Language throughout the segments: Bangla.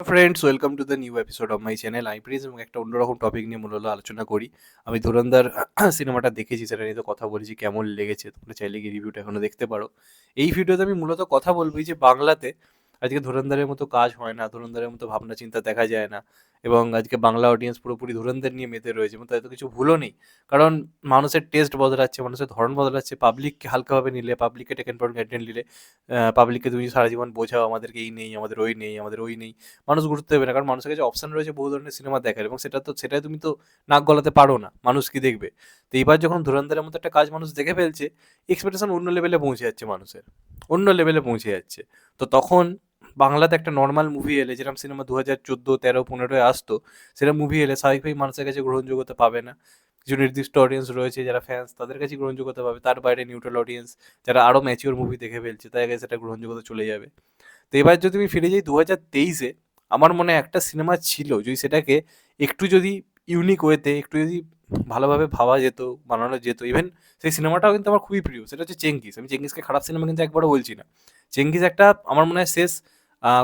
Friends welcome to the new episode of my channel I প্রিজ এবং একটা অন্যরকম টপিক নিয়ে মূলত আলোচনা করি। আমি ধুরন্ধর সিনেমাটা দেখেছি, সেটা নিয়ে তো কথা বলেছি, কেমন লেগেছে তোমরা চাইলে গিয়ে রিভিউটা এখনও দেখতে পারো। এই ভিডিওতে আমি মূলত কথা বলব যে বাংলাতে আজকে ধুরন্ধরের মতো কাজ হয় না, ধুরন্ধরের মতো ভাবনা চিন্তা দেখা যায় না। এবং আজকে বাংলা অডিয়েন্স পুরোপুরি ধুরন্ধর নিয়ে মেতে রয়েছে এবং তাদের তো কিছু ভুলও নেই। কারণ মানুষের টেস্ট বদলাচ্ছে, মানুষের ধরন বদলাচ্ছে পাবলিককে হালকাভাবে নিলে পাবলিককে টেকেন ফর গ্যান্টেন নিলে পাবলিককে তুমি সারা জীবন বোঝাও, আমাদেরকে এই নেই, আমাদের ওই নেই, আমাদের ওই নেই। মানুষ গুরুত্ব দেবে না, কারণ মানুষের কাছে অপশান রয়েছে বহু ধরনের সিনেমা দেখার এবং সেটা তো, সেটাই তুমি তো নাক গলাতে পারো না, মানুষ কি দেখবে? তো এইবার যখন ধুরন্ধরের মতো একটা কাজ মানুষ দেখে ফেলছে এক্সপেকটেশন অন্য লেভেলে পৌঁছে যাচ্ছে মানুষের, অন্য লেভেলে পৌঁছে যাচ্ছে। তো তখন বাংলাতে একটা নর্মাল মুভি এলে, যেরকম সিনেমা দু হাজার চোদ্দ, তেরো, পনেরোয় আসতো, সেরকম মুভি এলে স্বাভাবিকভাবেই মানুষের কাছে গ্রহণযোগ্যতা পাবে না। কিছু নির্দিষ্ট অডিয়েন্স রয়েছে যারা ফ্যান্স তাদের কাছে গ্রহণযোগ্যতা পাবে, তার বাইরে নিউট্রাল অডিয়েন্স যারা আরও ম্যাচিওর মুভি দেখে ফেলছে, তাদের কাছে সেটা গ্রহণযোগ্যতা চলে যাবে। তো এবার যদি আমি ফিরে যাই দু হাজার তেইশে, আমার মনে একটা সিনেমা ছিল, যদি সেটাকে একটু যদি ইউনিক ওয়েতে একটু যদি ভালোভাবে ভাবা যেত, বানানো যেত ইভেন সেই সিনেমাটাও কিন্তু আমার খুবই প্রিয়, সেটা হচ্ছে চেঙ্গিস। আমি চেঙ্গিসকে খারাপ সিনেমা কিন্তু একবারও বলছি না। চেঙ্গিস একটা, আমার মনে হয় শেষ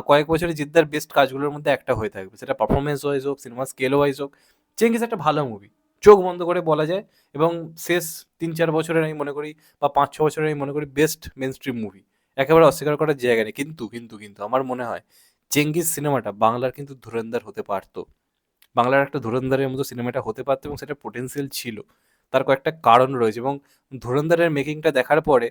কয়েক বছরে জিদ্দার বেস্ট কাজগুলোর মধ্যে একটা হয়ে থাকবে। সেটা পারফরমেন্স ওয়াইজ হোক সিনেমা স্কেল ওয়াইজ হোক চেঙ্গিস একটা ভালো মুভি চোখ বন্ধ করে বলা যায় এবং শেষ তিন চার বছরের আমি মনে করি বা পাঁচ ছ বছরের আমি মনে করি বেস্ট মেন স্ট্রিম মুভি একেবারে অস্বীকার করার জায়গা নেই। কিন্তু কিন্তু কিন্তু আমার মনে হয় চেঙ্গিস সিনেমাটা বাংলার কিন্তু ধুরন্ধর হতে পারতো। বাংলার একটা ধুরন্ধরের মতো সিনেমাটা হতে পারতো এবং সেটা পোটেন্সিয়াল ছিল। তার কয়েকটা কারণ রয়েছে এবং ধুরন্ধরের মেকিংটা দেখার পরে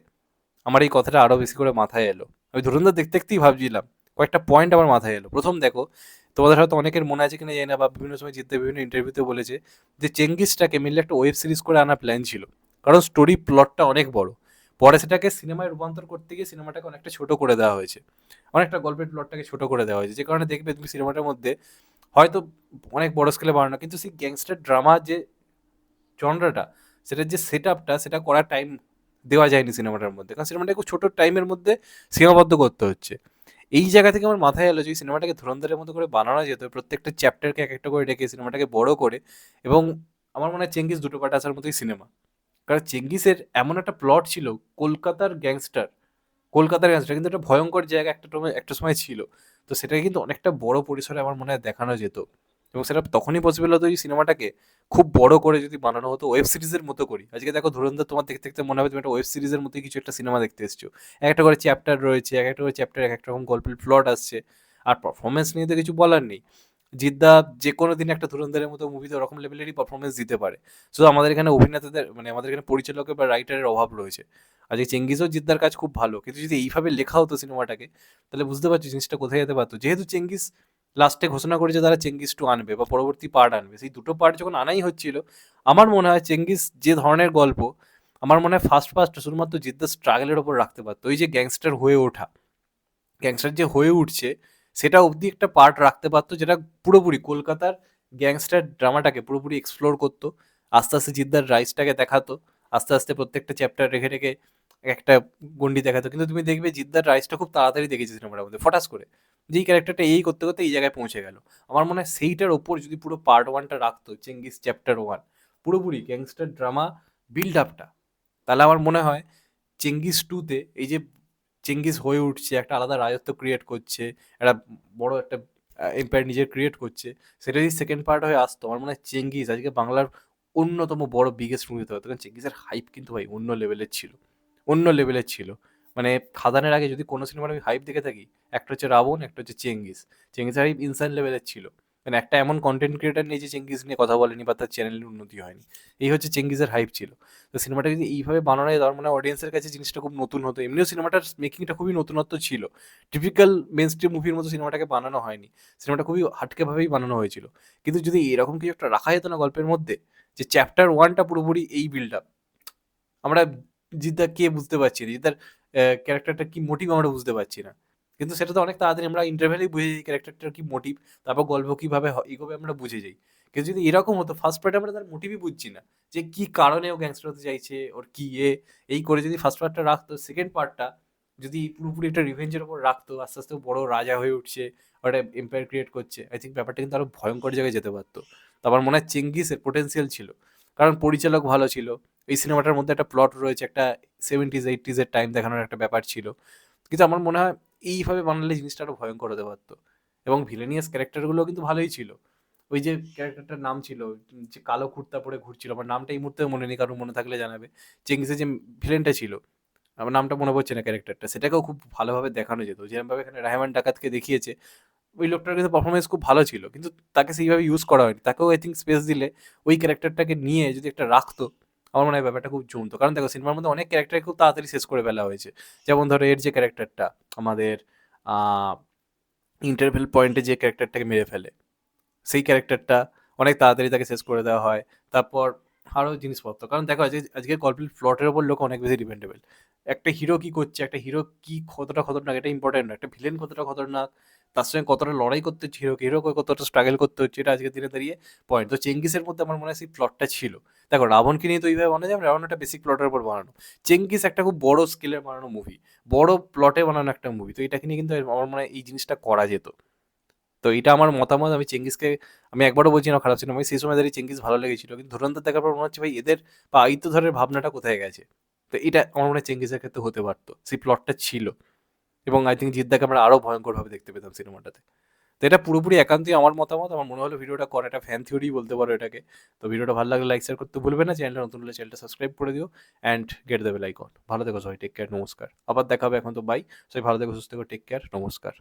আমার এই কথাটা আরও বেশি করে মাথায় এলো। আমি ধুরন্ধর দেখতে দেখতেই ভাবছিলাম কয়েকটা পয়েন্ট আমার মাথায় এলো। প্রথম দেখো, তোমাদের হয়তো অনেকের মনে আছে কিনা জানি না বা বিভিন্ন সময় জিততে বিভিন্ন ইন্টারভিউতে বলেছে যে চেঙ্গিসটাকে মিললে একটা ওয়েব সিরিজ করে আনা প্ল্যান ছিল। কারণ স্টোরি প্লটটা অনেক বড়। পরে সেটাকে সিনেমায় রূপান্তর করতে গিয়ে সিনেমাটাকে অনেকটা ছোট করে দেওয়া হয়েছে। অনেকটা গল্পের প্লটটাকে ছোট করে দেওয়া হয়েছে। যে কারণে দেখবে তুমি সিনেমাটার মধ্যে হয়তো অনেক বড় স্কেলে বানানো কিন্তু সেই গ্যাংস্টার ড্রামা যে জনরাটা, সেটার যে সেট আপটা সেটা করার টাইম দেওয়া যায়নি সিনেমাটার মধ্যে। কারণ সিনেমাটা খুব ছোটো টাইমের মধ্যে সীমাবদ্ধ করতে হচ্ছে। এই জায়গা থেকে আমার মাথায় এলো যে সিনেমাটাকে ধুরন্ধরের মতো করে বানানো যেত, প্রত্যেকটা চ্যাপ্টারকে এক একটা করে ডেকে সিনেমাটাকে বড় করে এবং আমার মনে হয় চেঙ্গিস দুটো পার্ট আসার মতোই সিনেমা কারণ চেঙ্গিসের এমন একটা প্লট ছিল, কলকাতার গ্যাংস্টার কলকাতার গ্যাংস্টার কিন্তু একটা ভয়ঙ্কর জায়গা একটা একটা সময় ছিল। তো সেটাকে কিন্তু অনেকটা বড় পরিসরে আমার মনে হয় দেখানো যেত। এবং সেটা তখনই পসিবল হতো সিনেমাটাকে খুব বড় করে যদি বানানো হতো ওয়েব সিরিজের মতো করি আজকে দেখো ধরুন্ধর তোমার দেখতে দেখতে মনে হবে তুমি একটা ওয়েব সিরিজের মতো কিছু একটা সিনেমা দেখতে এসছো। এক একটা করে চ্যাপ্টার রয়েছে, এক একটা করে চ্যাপ্টার এক একটা রকম গল্পের প্লট আসছে। আর পারফরমেন্স নিয়ে তো কিছু বলার নেই। জিদ্দা যে কোনো দিন একটা ধুরন্ধরের মতো মুভিতে ওরকম লেভেলেরই পারফরমেন্স দিতে পারে। শুধু আমাদের এখানে অভিনেতাদের মানে আমাদের এখানে পরিচালকের বা রাইটারের অভাব রয়েছে। আজকে চেঙ্গিজও জিদ্দার কাজ খুব ভালো। কিন্তু যদি এইভাবে লেখা হতো সিনেমাটাকে তাহলে বুঝতে পারছি জিনিসটা কোথায় যেতে পারতো। যেহেতু চেঙ্গিস লাস্টে ঘোষণা করেছে তারা চেঙ্গিস টু আনবে বা পরবর্তী পার্ট আনবে। সেই দুটো পার্ট যখন আনাই হচ্ছিল, আমার মনে হয় চেঙ্গিস যে ধরনের গল্প, আমার মনে হয় ফার্স্ট ফার্স্ট শুধুমাত্র জিদ্দার স্ট্রাগলের ওপর রাখতে পারতো। ওই যে গ্যাংস্টার হয়ে ওঠা গ্যাংস্টার যে হয়ে উঠছে, সেটা অবধি একটা পার্ট রাখতে পারতো যেটা পুরোপুরি কলকাতার গ্যাংস্টার ড্রামাটাকে পুরোপুরি এক্সপ্লোর করতো। আস্তে আস্তে জিদ্দার রাইসটাকে দেখাতো, আস্তে আস্তে প্রত্যেকটা চ্যাপ্টার রেখে রেখে একটা গন্ডি দেখাতো। কিন্তু তুমি দেখবে জিদ্দার রাইসটা খুব তাড়াতাড়ি দেখেছি সিনেমাটার মধ্যে, ফটাস করে। যেই ক্যারেক্টারটা এই করতে করতে এই জায়গায় পৌঁছে গেল। আমার মনে হয় সেইটার ওপর যদি পুরো পার্ট ওয়ানটা রাখতো চেঙ্গিস চ্যাপ্টার ওয়ান পুরোপুরি গ্যাংস্টার ড্রামা বিল্ড আপটা তাহলে আমার মনে হয় চেঙ্গিস টুতে এই যে চেঙ্গিস হয়ে উঠছে, একটা আলাদা রাজত্ব ক্রিয়েট করছে, একটা বড় একটা এম্পায়ার নিজের ক্রিয়েট করছে, সেটা যদি সেকেন্ড পার্ট হয়ে আসতো, আমার মনে হয় চেঙ্গিস আজকে বাংলার অন্যতম বড় বিগেস্ট মুভি হতে হতো কারণ চেঙ্গিসের হাইপ কিন্তু ভাই অন্য লেভেলের ছিল। অন্য লেভেলের ছিল। মানে খাদানের আগে যদি কোনো সিনেমার আমি হাইপ দেখে থাকি, একটা হচ্ছে রাবণ, একটা হচ্ছে চেঙ্গিস। চেঙ্গিস হাইপ ইনসান লেভেলের ছিল। মানে একটা এমন কন্টেন্ট ক্রিয়েটার নিয়ে যে চেঙ্গিস নিয়ে কথা বলেনি বা তার চ্যানেলের উন্নতি হয়নি। এই হচ্ছে চেঙ্গিসের হাইপ ছিল। তো সিনেমাটা যদি এইভাবে বানানো হয় তার মানে অডিয়েন্সের কাছে জিনিসটা খুব নতুন হতো। এমনিও সিনেমাটার মেকিংটা খুবই নতুনত্ব ছিল। টিপিক্যাল মেন স্ট্রিম মুভির মতো সিনেমাটাকে বানানো হয়নি। সিনেমাটা খুবই হাটকেভাবেই বানানো হয়েছিল। কিন্তু যদি এরকম কিছু একটা রাখা যেত না গল্পের মধ্যে, যে চ্যাপ্টার ওয়ানটা পুরোপুরি এই বিল্ড আপ আমরা জিদ্দা কে বুঝতে পারছি না? জিদ্দার ক্যারেক্টারটা কি মোটিভ আমরা বুঝতে পারছি না। কিন্তু সেটা তো অনেক তাড়াতাড়ি আমরা ইন্টারভেলেই বুঝে যাই ক্যারেক্টারটার কি মোটিভ তারপর গল্প কীভাবে হয় এগোবে আমরা বুঝে যাই। কিন্তু যদি এরকম হতো ফার্স্ট পার্টে আমরা তার মোটিভই বুঝছি না, যে কি কারণে ও গ্যাংস্টার হতে চাইছে, ওর কি এ, এই করে যদি ফার্স্ট পার্টটা রাখতো সেকেন্ড পার্টটা যদি পুরোপুরি একটা রিভেঞ্জের ওপর রাখতো, আস্তে আস্তে বড় রাজা হয়ে উঠছে ওটা এম্পায়ার ক্রিয়েট করছে আই থিঙ্ক ব্যাপারটা কিন্তু আরও ভয়ঙ্কর জায়গায় যেতে পারতো। তো আমার মনে হয় চেঙ্গিসের পোটেন্সিয়াল ছিল। কারণ পরিচালক ভালো ছিল এই সিনেমাটার মধ্যে একটা প্লট রয়েছে, একটা সেভেন্টিজ এইটিজের টাইম দেখানোর একটা ব্যাপার ছিল। কিন্তু আমার মনে হয় এইভাবে বানালে জিনিসটা আরও ভয়ঙ্কর হতে পারতো। এবং ভিলেনিয়াস ক্যারেক্টারগুলো কিন্তু ভালোই ছিল। ওই যে ক্যারেক্টারটার নাম ছিল, যে কালো কুর্তা পরে ঘুরছিল। আমার নামটা এই মুহূর্তে মনে নেই কারণ মনে থাকলে জানাবে। চেঙ্গিসের যে ভিলেনটা ছিল, আমার নামটা মনে পড়ছে না ক্যারেক্টারটা সেটাকেও খুব ভালোভাবে দেখানো যেত। যেরকমভাবে এখানে রাহমান ডাকাতকে দেখিয়েছে, ওই লোকটার কিন্তু পারফরমেন্স খুব ভালো ছিল। কিন্তু তাকে সেইভাবে ইউজ করা হয়নি। তাকেও আই থিঙ্ক স্পেস দিলে ওই ক্যারেক্টারটাকে নিয়ে যদি একটা রাখতো আমার মনে হয় ব্যাপারটা খুব জমতো কারণ দেখো, সিনেমার মধ্যে অনেক ক্যারেক্টার খুব তাড়াতাড়ি শেষ করে ফেলা হয়েছে। যেমন ধরো, এর যে ক্যারেক্টারটা আমাদের ইন্টারভেল পয়েন্টে যে ক্যারেক্টারটাকে মেরে ফেলে, সেই ক্যারেক্টারটা অনেক তাড়াতাড়ি তাকে শেষ করে দেওয়া হয়। তারপর আরও জিনিসপত্র, কারণ দেখো, আজকে আজকে গল্পের প্লটের ওপর লোক অনেক বেশি ডিপেন্ডেবল একটা হিরো কী করছে, একটা হিরো কী কতটা খতরনাক, এটা ইম্পর্টেন্ট একটা ভিলেন কতটা খতরনাক তার সঙ্গে কতটা লড়াই করতে হচ্ছে হিরোকে হিরোকে কতটা স্ট্রাগল করতে হচ্ছে, এটা আজকে দিনে দাঁড়িয়ে পয়েন্ট তো চেঙ্গিসের মধ্যে আমার মনে হয় সেই প্লটটা ছিল। দেখো, রাবণকে নিয়ে তো এইভাবে বানানো যায়, রাবণ একটা বেসিক প্লটের উপর বানানো। চেঙ্গিস একটা খুব বড় স্কেলের বানানো মুভি বড় প্লটে বানানো একটা মুভি তো এটাকে নিয়ে কিন্তু আমার মনে হয় এই জিনিসটা করা যেত। তো এটা আমার মতামত, আমি চেঙ্গিসকে, আমি একবারও বলছি না, খারাপ সিনেমা আমি সেই সময় দাঁড়িয়ে চেঙ্গিস ভালো লেগেছিল, কিন্তু ধুরন্ধর দেখার পর মনে হচ্ছে, ভাই, এদের বা আয়িত্তধরের ভাবনাটা কোথায় গেছে? তো এটা আমার মনে হয় চেঙ্গিসের ক্ষেত্রে হতে পারতো, সেই প্লটটা ছিল। এবং আই থিঙ্ক জিদ্দাকে আমরা আরও ভয়ঙ্করভাবে দেখতে পেতাম সিনেমাটাতে। তো এটা পুরোপুরি একান্তই আমার মতামত। আমার মনে হলো ভিডিওটা কর একটা ফ্যান থিওরি বলতে পারো এটাকে। তো ভিডিওটা ভালো লাগলে লাইক শেয়ার করতে ভুলবে না। চ্যানেলটা নতুন হলে চ্যানেলটা সাবস্ক্রাইব করে দিও অ্যান্ড গেট দেবে লাইক অন ভালো থেকো সবাই টেক কেয়ার নমস্কার। আবার দেখাবে এখন তো বাই সবাই ভালো থেকো, সুস্থ থেকো টেক কেয়ার নমস্কার।